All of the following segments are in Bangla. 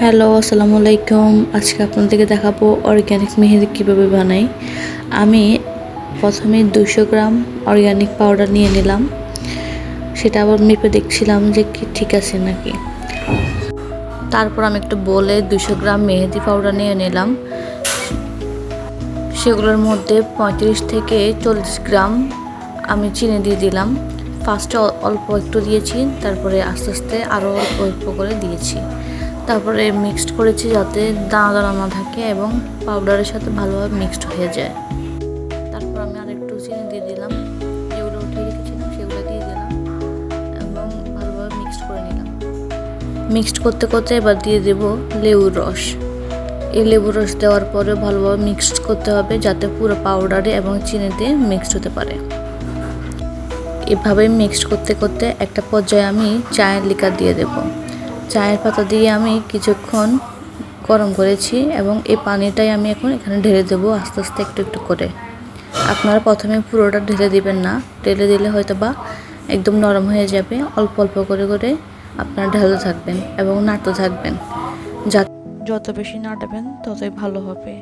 হ্যালো আসসালামু আলাইকুম। আজকে আপনাদেরকে দেখাবো অর্গ্যানিক মেহেদি কীভাবে বানাই। আমি প্রথমে দুশো গ্রাম অর্গ্যানিক পাউডার নিয়ে নিলাম। সেটা আবার মেপে দেখছিলাম যে কি ঠিক আছে নাকি। তারপর আমি একটু বলে দুশো গ্রাম মেহেদি পাউডার নিয়ে নিলাম। সেগুলোর মধ্যে পঁয়ত্রিশ থেকে চল্লিশ গ্রাম আমি চিনি দিয়ে দিলাম। ফার্স্টে অল্প একটু দিয়েছি, তারপরে আস্তে আস্তে আরও অল্প অল্প করে দিয়েছি। তারপরে মিক্সড করেছি যাতে দানা দানা না থাকে এবং পাউডারের সাথে ভালোভাবে মিক্সড হয়ে যায়। তারপর আমি আরেকটু চিনি দিয়ে দিলাম। যেগুলো উঠিয়ে রেখেছিলাম সেগুলো দিয়ে দিলাম এবং ভালোভাবে মিক্সড করে নিলাম। মিক্সড করতে করতে এবার দিয়ে দেব লেবুর রস। এই লেবুর রস দেওয়ার পরে ভালোভাবে মিক্সড করতে হবে যাতে পুরো পাউডারে এবং চিনিতে মিক্সড হতে পারে। এভাবে মিক্সড করতে করতে একটা পর্যায়ে আমি চায়ের লিকার দিয়ে দেব। চায়ের পাতা দিয়ে আমি কিছুক্ষণ গরম করেছি এবং এই পানিটাই আমি এখন এখানে ঢেলে দেবো আস্তে আস্তে একটু একটু করে। আপনারা প্রথমে পুরোটা ঢেলে দিবেন না। ঢেলে দিলে হয়তো বা একদম নরম হয়ে যাবে। অল্প অল্প করে করে আপনারা ঢেলতে থাকবেন এবং নাড়তে থাকবেন। যা যত বেশি নাড়াবেন ততই ভালো হবে।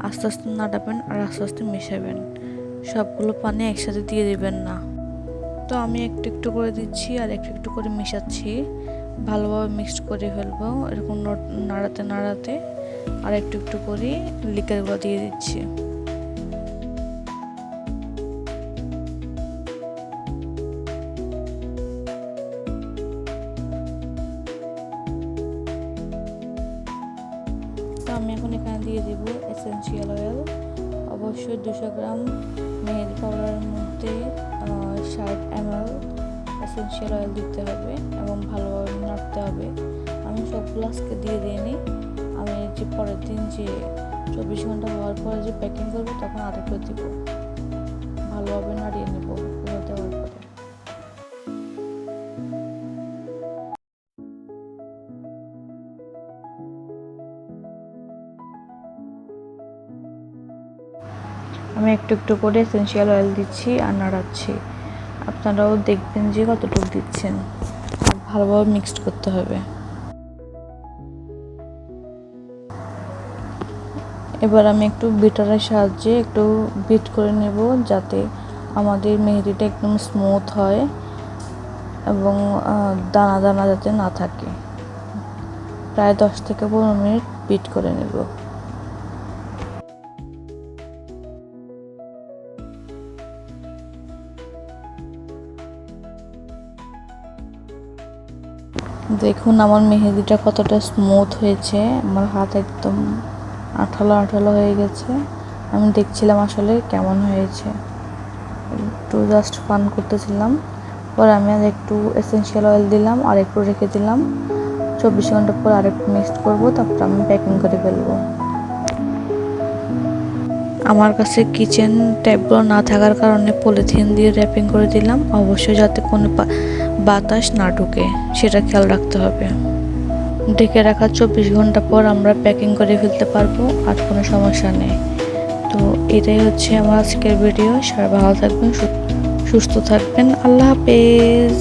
আস্তে আস্তে নাড়াবেন আর আস্তে আস্তে মেশাবেন। সবগুলো পানি একসাথে দিয়ে দিবেন না। তো আমি একটু একটু করে দিচ্ছি আর একটু একটু করে মিশাচ্ছি। ভালোভাবে মিক্সড করে ফেলব। এরকম নড়- নাড়াতে নাড়াতে আর একটু একটু করে লিকারগুলো দিয়ে দিচ্ছি। আমি এখন এখানে দিয়ে দিব এসেন্সিয়াল অয়েল অবশ্যই দুশো গ্রাম মেহেদি পাউডারের মধ্যে ষাট এম এসেন্সিয়াল অয়েল দিতে হবে এবং ভালোভাবে নাড়তে হবে। আমি সবগুলো আজকে দিয়ে দিইনি আমি যে পরের দিন যে চব্বিশ ঘণ্টা হওয়ার পরে যে প্যাকিং করব, তখন আরেকটু দিব। ভালোভাবে নাড়িয়ে নেব আমি একটু একটু করে এসেন্সিয়াল অয়েল দিচ্ছি আর নাড়াচ্ছি। আপনারাও দেখবেন যে কতটুকু দিচ্ছেন। আর ভালোভাবে মিক্সড করতে হবে। এবার আমি একটু বিটারের সাহায্যে একটু বিট করে নেব যাতে আমাদের মেহেদিটা একদম স্মুথ হয় এবং দানা দানা যাতে না থাকে। প্রায় দশ থেকে পনেরো মিনিট বিট করে নেব। দেখুন, আমার মেহেদিটা কতটা স্মুথ হয়েছে। আমার হাত একদম আঠালো আঠালো হয়ে গেছে। আমি দেখছিলাম আসলে কেমন হয়েছে। একটু জাস্ট ফান করতেছিলাম। পরে আমি একটু এসেন্সিয়াল অয়েল দিলাম, আর একটু রেখে দিলাম। চব্বিশ ঘণ্টা পর আরেকটু মিক্সড করব, তারপর আমি প্যাকিং করে ফেলব। আমার কাছে কিচেন ট্যাপগুলো না থাকার কারণে পলিথিন দিয়ে র্যাপিং করে দিলাম। অবশ্যই যাতে কোনো বাতাস না ঢুকে, সেটা খেয়াল রাখতে হবে। ঢেকে রাখার চব্বিশ ঘণ্টা পর আমরা প্যাকিং করে ফেলতে পারব, আর কোনো সমস্যা নেই। তো এটাই হচ্ছে আমার আজকের ভিডিও সবাই ভালো থাকবেন সুস্থ থাকবেন। আল্লাহ হাফেজ।